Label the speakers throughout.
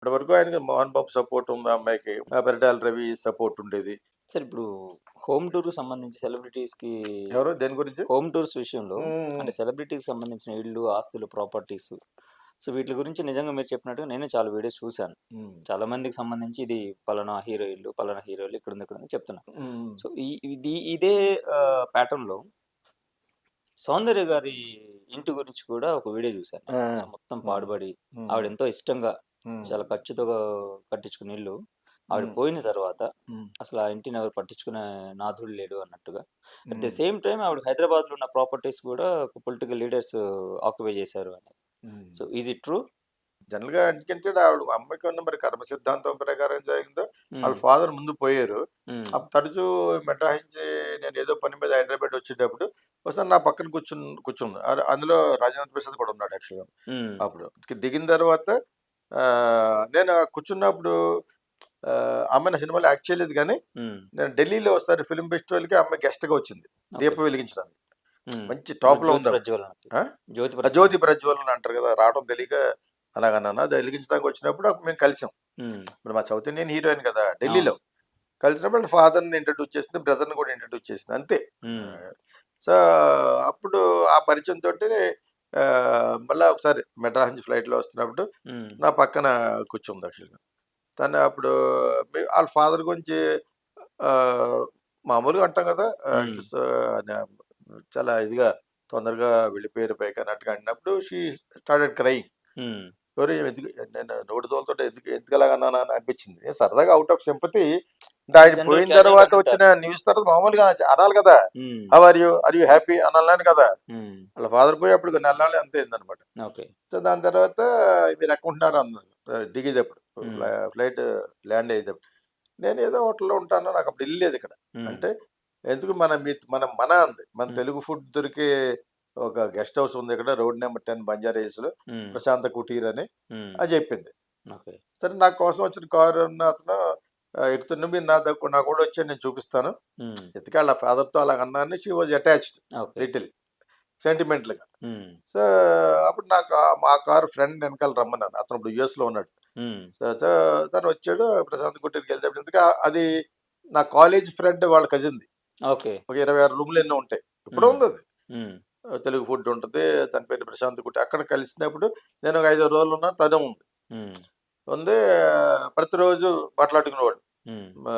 Speaker 1: ఇప్పటి వరకు ఆయనకి మోహన్ బాబు సపోర్ట్ ఉంది అమ్మాయికి పరిటాల రవి సపోర్ట్ ఉండేది
Speaker 2: సార్ ఇప్పుడు హోమ్ టూర్ సంబంధించి సెలబ్రిటీస్కి
Speaker 1: ఎవరు దేని గురించి
Speaker 2: హోమ్ టూర్స్ విషయంలో. అంటే సెలబ్రిటీస్ సంబంధించిన ఇళ్ళు ఆస్తులు ప్రాపర్టీస్ సో వీటి గురించి నిజంగా మీరు చెప్పినట్టు నేను చాలా వీడియోస్ చూశాను. చాలా మందికి సంబంధించి ఇది పలానా హీరో ఇల్లు పలానా హీరో ఇల్లు ఇక్కడ ఉంది ఇక్కడ ఉంది చెప్తున్నా. సో ఇది ఇదే ప్యాటర్న్లో సౌందర్య గారి ఇంటి గురించి కూడా ఒక వీడియో చూశాను మొత్తం పాడుబడి. ఆవిడ ఎంతో ఇష్టంగా. చాలా ఖర్చుతో కట్టించుకున్న ఇల్లు. ఆవిడ. పోయిన తర్వాత. అసలు ఆ ఇంటిని ఎవరు పట్టించుకునే నాథుడు లేడు అన్నట్టుగా. At the. సేమ్ టైం ఆవిడ హైదరాబాద్లో ఉన్న ప్రాపర్టీస్ కూడా పొలిటికల్ లీడర్స్ ఆక్యుపై చేశారు అని. సో ఈజ్ ఇట్ ట్రూ
Speaker 1: జనరల్గా ఎందుకంటే ఆవిడ అమ్మాయికి ఉన్న మరి కర్మ సిద్ధాంతం ప్రకారం జరిగిందో వాళ్ళ ఫాదర్ ముందు పోయారు. అప్పుడు తరచూ మెట్రాహించి నేను ఏదో పని మీద హైదరాబాద్ వచ్చేటప్పుడు వస్తాను నా పక్కన కూర్చుని కూర్చుంది. అందులో రాజేంద్ర ప్రసాద్ కూడా ఉన్నాడు యాక్చువల్గా. అప్పుడు దిగిన తర్వాత నేను కూర్చున్నప్పుడు ఆ, అమ్మాయి నా సినిమాలో యాక్ట్ చేయలేదు కానీ నేను ఢిల్లీలో వస్తాను ఫిల్మ్ ఫెస్టివల్కి అమ్మాయి గెస్ట్గా వచ్చింది దీపం వెలిగించడానికి. మంచి టాప్లో ఉంది?
Speaker 2: జ్యోతి
Speaker 1: జ్యోతి ప్రజ్వలన అంటారు కదా రావడం తెలియక అలాగన్నాను. అది వెలిగించడానికి వచ్చినప్పుడు మేము కలిసాం. ఇప్పుడు మా సౌత్ ఇండియన్ హీరోయిన్ కదా ఢిల్లీలో. కలిసినప్పుడు ఫాదర్ని ఇంట్రడ్యూస్ చేసింది బ్రదర్ని కూడా ఇంట్రడ్యూస్ చేసింది అంతే. సో అప్పుడు ఆ పరిచయం తోటి మళ్ళీ ఒకసారి మెడ్రాస్ నుంచి ఫ్లైట్లో వస్తున్నప్పుడు నా పక్కన కూర్చుంది యాక్చువల్గా. తను అప్పుడు వాళ్ళ ఫాదర్ గురించి మామూలుగా అంటాం కదా చాలా ఇదిగా తొందరగా వెళ్ళిపోయారు పైకి అన్నట్టుగా అన్నప్పుడు షీ స్టార్టెడ్ క్రయింగ్. ఎవరు ఎందుకు నేను నోటి తోలుతో ఎందుకు ఎందుకు అని అనిపించింది. సరదాగా అవుట్ ఆఫ్ సింపతి ఆయన పోయిన తర్వాత. వచ్చిన న్యూస్ తర్వాత మామూలుగా అనాలి కదా. How are you are you happy అనాలని కదా. వాళ్ళ ఫాదర్ పోయి అప్పుడు నెలలు అంతే అయిందనమాట.
Speaker 2: ఓకే.
Speaker 1: సో దాని తర్వాత మీరు ఎక్కడ ఉంటున్నారు అన్నారు దిగేటప్పుడు. ఫ్లైట్ ల్యాండ్ అయ్యేటప్పుడు. నేను ఏదో హోటల్లో ఉంటాను నాకు అప్పుడు ఇల్లు లేదు ఇక్కడ. అంటే ఎందుకు మన మీ మన మన అంది. మన. తెలుగు ఫుడ్ దొరికే ఒక గెస్ట్ హౌస్ ఉంది ఇక్కడ రోడ్ నెంబర్ టెన్ బంజారా
Speaker 2: హిల్స్లో
Speaker 1: ప్రశాంత కుటీర్ అని. అని చెప్పింది. సరే నా కోసం వచ్చిన కారు అతను "ఆ, ఎక్కుతున్న మీరు నా దగ్గర నా కూడా వచ్చి నేను చూపిస్తాను. ఎత్తికి వాళ్ళ ఫాదర్తో అలా అన్నాను షీ వాజ్ అటాచ్డ్ లిటిల్ సెంటిమెంటల్గా సో అప్పుడు నాకు మా కారు ఫ్రెండ్ వెనకాల రమ్మన్నాను అతను ఇప్పుడు US లో ఉన్నాడు. తను వచ్చాడు ప్రశాంత్ కుటీర్కి వెళ్తే ఎందుకు అది నా కాలేజ్ ఫ్రెండ్ వాళ్ళ కజిన్ది
Speaker 2: ఓకే.
Speaker 1: ఒక ఇరవై ఆరు రూమ్లు ఎన్నో ఉంటాయి. ఇప్పుడు. ఉంది అది తెలుగు ఫుడ్ ఉంటుంది దాని పేరు ప్రశాంత్ కుట్టి అక్కడ కలిసినప్పుడు నేను ఒక ఐదు రోజులు ఉన్నా తను ఉంది. ఉంది. ప్రతిరోజు ఆ,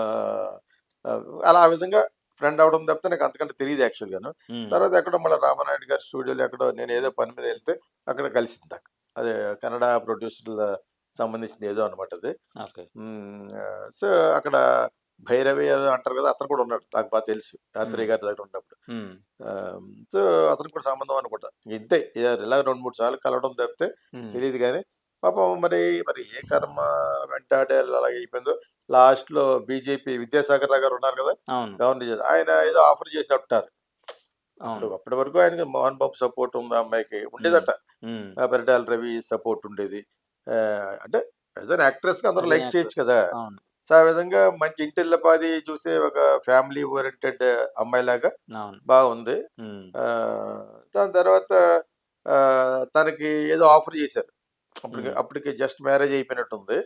Speaker 1: అలా ఆ విధంగా ఫ్రెండ్ అవడం తప్పితే నాకు అంతకంటే తెలియదు యాక్చువల్గాను తర్వాత ఎక్కడో మళ్ళీ రామానాయుడు గారి స్టూడియోలో ఎక్కడో నేను ఏదో పని మీద వెళ్తే అక్కడ కలిసింది నాకు. అదే కన్నడ ప్రొడ్యూసర్ల సంబంధించింది ఏదో అనమాట అది. సో అక్కడ భైరవి ఏదో అంటారు కదా అతను కూడా ఉన్నాడు. నాకు బాగా తెలుసు. యాత్రి గారి దగ్గర ఉన్నప్పుడు. సో అతనికి కూడా సంబంధం అనుకుంటా. ఇంతే. ఇలా రెండు మూడు సార్లు కలవడం తప్పితే తెలియదు కానీ పాపం మరి మరి ఏ కర్మ వెంటాడే అలాగే అయిపోయిందో. లాస్ట్లో బీజేపీ విద్యాసాగర్ రావు గారు ఉన్నారు కదా గవర్నర్ చేసి ఆయన ఏదో ఆఫర్ చేసినట్టున్నారు
Speaker 2: అవును.
Speaker 1: అప్పుడు అప్పటి వరకు ఆయనకి మోహన్ బాబు సపోర్ట్ ఉంది అమ్మాయికి ఉండేదట. పరిటాల రవి సపోర్ట్ ఉండేది. అంటే యాజ్ అన్ యాక్ట్రెస్కి అందరూ లైక్ చేయొచ్చు కదా. సో ఆ విధంగా మంచి ఇంటిల్లపాది చూసే ఒక ఫ్యామిలీ ఓరియంటెడ్ అమ్మాయి లాగా బాగుంది. దాని తర్వాత తనకి ఏదో ఆఫర్ చేశారు. అప్పటికి. అప్పటికి జస్ట్ మ్యారేజ్ అయిపోయినట్టుంది.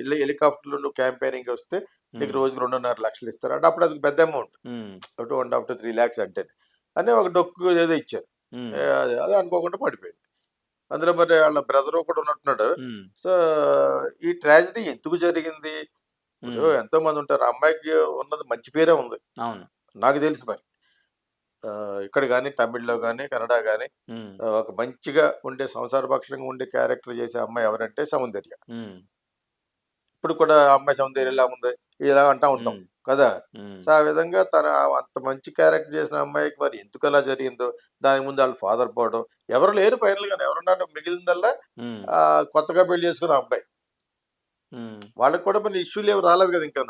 Speaker 1: ఇల్లు హెలికాప్టర్లో నువ్వు క్యాంపెయినింగ్ వస్తే నీకు రోజుకి రెండున్నర లక్షలు ఇస్తారు. అంటే అప్పుడు అది పెద్ద amount.
Speaker 2: Um,
Speaker 1: two and half to three lakhs అంటే అని ఒక డొక్కు ఏదో ఇచ్చారు. అది- అనుకోకుండా పడిపోయింది. అందులో మరి వాళ్ళ బ్రదర్ కూడా ఉన్నట్టున్నాడు. సో ఈ ట్రాజడీ ఎందుకు జరిగింది? ఎంతో మంది ఉంటారు. అమ్మాయికి ఉన్నది మంచి పేరే ఉంది. నాకు తెలుసు మరి. ఇక్కడ కానీ తమిళ్ళో కానీ కన్నడ కానీ ఒక మంచిగా ఉండే సంసారపక్షంగా ఉండే క్యారెక్టర్ చేసే అమ్మాయి ఎవరంటే సౌందర్య. ఇప్పుడు కూడా అమ్మాయి సౌందర్య ఇలా ఉంది? ఇలా అంటా ఉంటాం కదా? సో ఆ విధంగా తన అంత మంచి క్యారెక్టర్ చేసిన అమ్మాయికి మరి ఎందుకు అలా జరిగిందో దాని ముందు వాళ్ళ ఫాదర్ పోవడం ఎవరు లేరు ఫైనల్గా ఎవరున్నారు మిగిలిందల్లా కొత్తగా పెళ్ళి చేసుకున్న అబ్బాయి. వాళ్ళకి కూడా మరి ఇష్యూలు ఏమి రాలేదు కదా ఇంకా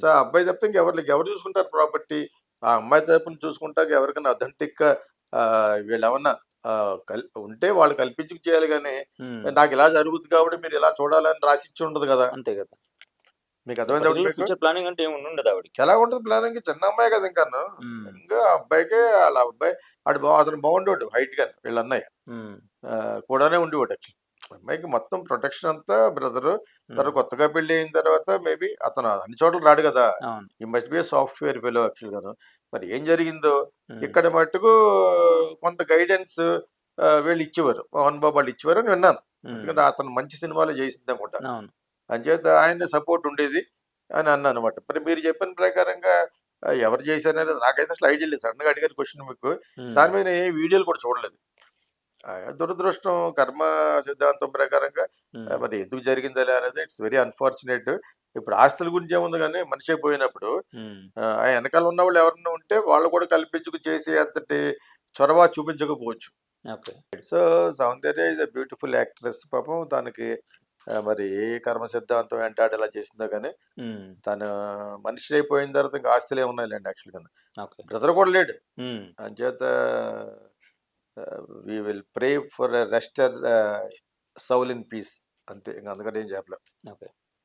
Speaker 1: సో ఆ అబ్బాయి తప్పితే ఇంకెవరు. ఎవరు చూసుకుంటారు ప్రాపర్టీ ఆ అమ్మాయి తరపున చూసుకుంటాక ఎవరికైనా అథెంటిక్ వీళ్ళు ఏమన్నా ఉంటే వాళ్ళు కల్పించుకు చేయాలి కానీ నాకు ఇలా జరుగుతుంది కాబట్టి మీరు ఇలా చూడాలని రాసిచ్చి ఉండదు కదా.
Speaker 2: అంతే కదా.
Speaker 1: మీకు అర్థమైంది?
Speaker 2: ఫ్యూచర్ ప్లానింగ్ అంటే ఏమి ఉండదు ఆవిడకి.
Speaker 1: ఎలా ఉంటుంది ప్లానింగ్ చిన్న అమ్మాయి కదా ఇంకా ఇంకా ఆ అబ్బాయికే వాళ్ళ అబ్బాయి బా అతను బాగుండేవాడు హైట్గా వీళ్ళ అన్నయ్య. కూడానే ఉండేవాడు యాక్చువల్లీ అమ్మాయికి మొత్తం ప్రొటెక్షన్ అంతా బ్రదర్. తర్వాత కొత్తగా పెళ్ళి అయిన తర్వాత మేబీ అతను అన్ని చోట్ల రాడు కదా. ఈ must be software fellow actual గాను మరి ఏం జరిగిందో? ఇక్కడ మట్టుకు కొంత గైడెన్స్ వీళ్ళు ఇచ్చేవారు. మోహన్ బాబు వాళ్ళు ఇచ్చేవారు అని విన్నాను ఎందుకంటే అతను మంచి సినిమాలు చేసింది అనుకుంటా. అంచేత ఆయన సపోర్ట్ ఉండేది అని అన్నాను అనమాట మరి మీరు చెప్పిన ప్రకారంగా ఎవరు చేశారనేది నాకైతే అసలు ఐడియా లేదు. సడన్గా అడిగారు క్వశ్చన్ మీకు. దాని మీద ఏ వీడియోలు కూడా చూడలేదు. దురదృష్టం కర్మ సిద్ధాంతం ప్రకారంగా మరి ఎందుకు జరిగిందా అనేది ఇట్స్ వెరీ అన్ఫార్చునేట్. ఇప్పుడు ఆస్తుల గురించి ఏముంది కానీ మనిషి అయిపోయినప్పుడు
Speaker 2: ఉమ్,
Speaker 1: ఆ వెనకాల ఉన్న వాళ్ళు ఎవరన్నా ఉంటే వాళ్ళు కూడా కల్పించుకు చేసే అంతటి చొరవ చూపించకపోవచ్చు. So Soundarya is a beautiful actress పాపం. తనకి మరి ఏ కర్మ సిద్ధాంతం వెంటాడు ఇలా చేసిందో కానీ తను మనిషి అయిపోయిన తర్వాత ఇంకా ఆస్తులు ఏమున్నాయిలేండి యాక్చువల్గా.
Speaker 2: ఓకే.
Speaker 1: బ్రదర్ కూడా లేడు. అంచేత we will pray for rest her soul in peace అంతే ఇంకా అందుకని ఏం చెప్పలేం.
Speaker 2: ఓకే.